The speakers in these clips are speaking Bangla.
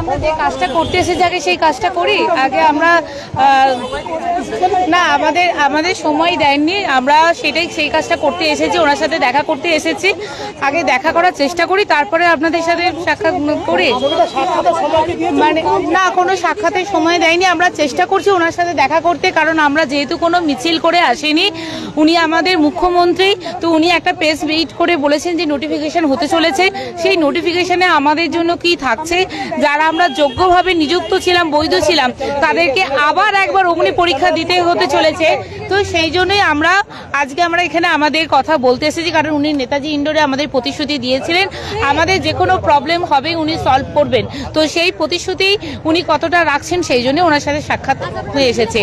আমরা যে কাজটা করতে এসেছি, আগে সেই কাজটা করি। আগে আমরা না, আমাদের আমাদের সময় দেননি আমরা সেটাই, সেই কাজটা করতে এসেছি, ওনার সাথে দেখা করতে এসেছি। আগে দেখা করার চেষ্টা করি, তারপরে আপনাদের সাথে সাক্ষাৎ করি। মানে না, কোনো সাক্ষাতের সময় দেয়নি। আমরা চেষ্টা করছি ওনার সাথে দেখা করতে, কারণ আমরা যেহেতু কোনো মিছিল করে আসিনি, উনি আমাদের মুখ্যমন্ত্রী, তো উনি একটা প্রেস মিট করে বলেছেন যে নোটিফিকেশন হতে চলেছে। সেই নোটিফিকেশনে আমাদের জন্য কি থাকছে যারা আমরা যোগ্যভাবে নিযুক্ত ছিলাম বৈধ ছিলাম তাদেরকে আবার একবার অগ্নি পরীক্ষা দিতে হতে চলেছে। তো সেই জন্যই আমরা আজকে আমরা এখানে আমাদের কথা বলতে এসেছি কারণ উনি নেতাজি ইন্ডোরে আমাদের প্রতিশ্রুতি দিয়েছিলেন। আমাদের যে কোনো প্রবলেম হবে উনি সলভ করবেন। তো সেই প্রতিশ্রুতি উনি কতটা রাখছেন সেই জন্য ওনার সাথে সাক্ষাৎ হয়ে এসেছে।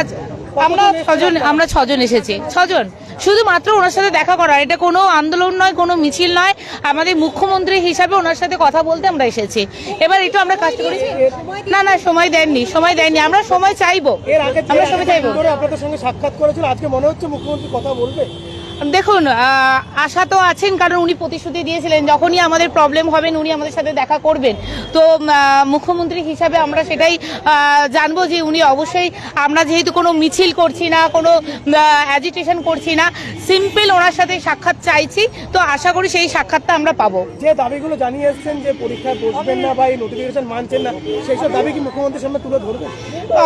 আচ্ছা, আমরা ছজন আমরা ছজন এসেছি। ছজন? শুধুমাত্র ওনার সাথে দেখা করার এটা কোনো আন্দোলন নয় কোনো মিছিল নয়। আমাদের মুখ্যমন্ত্রী হিসাবে ওনার সাথে কথা বলতে আমরা এসেছি। এবার একটু আমরা কাজ করেছি না না সময় দেননি সময় দেননি। আমরা সময় চাইব। আমরা সময় চাইব। আপনাদের সঙ্গে সাক্ষাৎ করেছিল আজকে মনে হচ্ছে মুখ্যমন্ত্রী কথা বলবে? দেখুন আশা তো আছেন কারণ উনি প্রতিশ্রুতি দিয়েছিলেন যখনই আমাদের প্রবলেম হবেন উনি আমাদের সাথে দেখা করবেন। তো মুখ্যমন্ত্রী হিসাবে আমরা সেটাই জানব যে উনি অবশ্যই আমরা যেহেতু কোনো মিছিল করছি না কোনো অ্যাজিটেশন করছি না সিম্পল ওনার সাথে সাক্ষাৎ চাইছি তো আশা করি সেই সাক্ষাৎটা আমরা পাবো। যে দাবিগুলো জানিয়ে এসছেন যে পরীক্ষায় বসবেন না বা এই নোটিফিকেশন মানছেন না সেই সব দাবি কি মুখ্যমন্ত্রীর সামনে তুলে ধরবেন?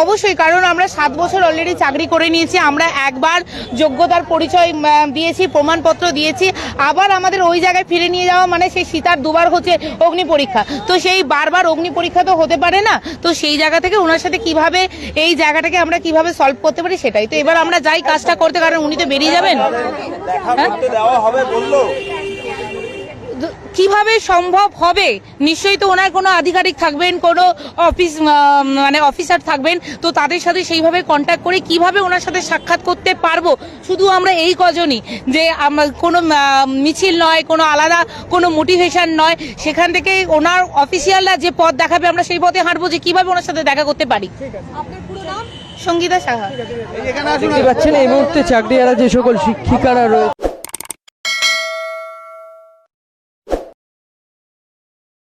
অবশ্যই কারণ আমরা সাত বছর অলরেডি চাকরি করে নিয়েছি আমরা একবার যোগ্যতার পরিচয় উম, দিয়েছি, প্রমাণপত্র দিয়েছি, আবার আমাদের ওই জায়গায় ফিরে নিয়ে যাওয়া মানে সেই সীতার দুবার হচ্ছে অগ্নি পরীক্ষা। তো সেই বারবার অগ্নি পরীক্ষা তো হতে পারে না, তো সেই জায়গা থেকে ওনার সাথে কীভাবে এই জায়গাটাকে আমরা কীভাবে সলভ করতে পারি সেটাই। তো এবার আমরা যাই কাজটা করতে, কারণ উনি তো বেরিয়ে যাবেন? দেওয়া হবে বলল। কীভাবে সম্ভব হবে? নিশ্চয়ই তো ওনার কোনো আধিকারিক থাকবেন কোনো অফিস মানে অফিসার থাকবেন। তো তাদের সাথে সেইভাবে কন্ট্যাক্ট করে কীভাবে ওনার সাথে সাক্ষাৎ করতে পারব? শুধু আমরা এই কজনই যে কোনো মিছিল নয় কোনো আলাদা কোনো মোটিভেশন নয়। সেখান থেকে ওনার অফিসিয়ালরা যে পথ দেখাবে আমরা সেই পথে হাঁটবো যে কীভাবে ওনার সাথে দেখা করতে পারি। সঙ্গীতা সাহা। পাচ্ছেন এই মুহূর্তে চাকরিয়ারা যে সকল শিক্ষিকারা রয়েছে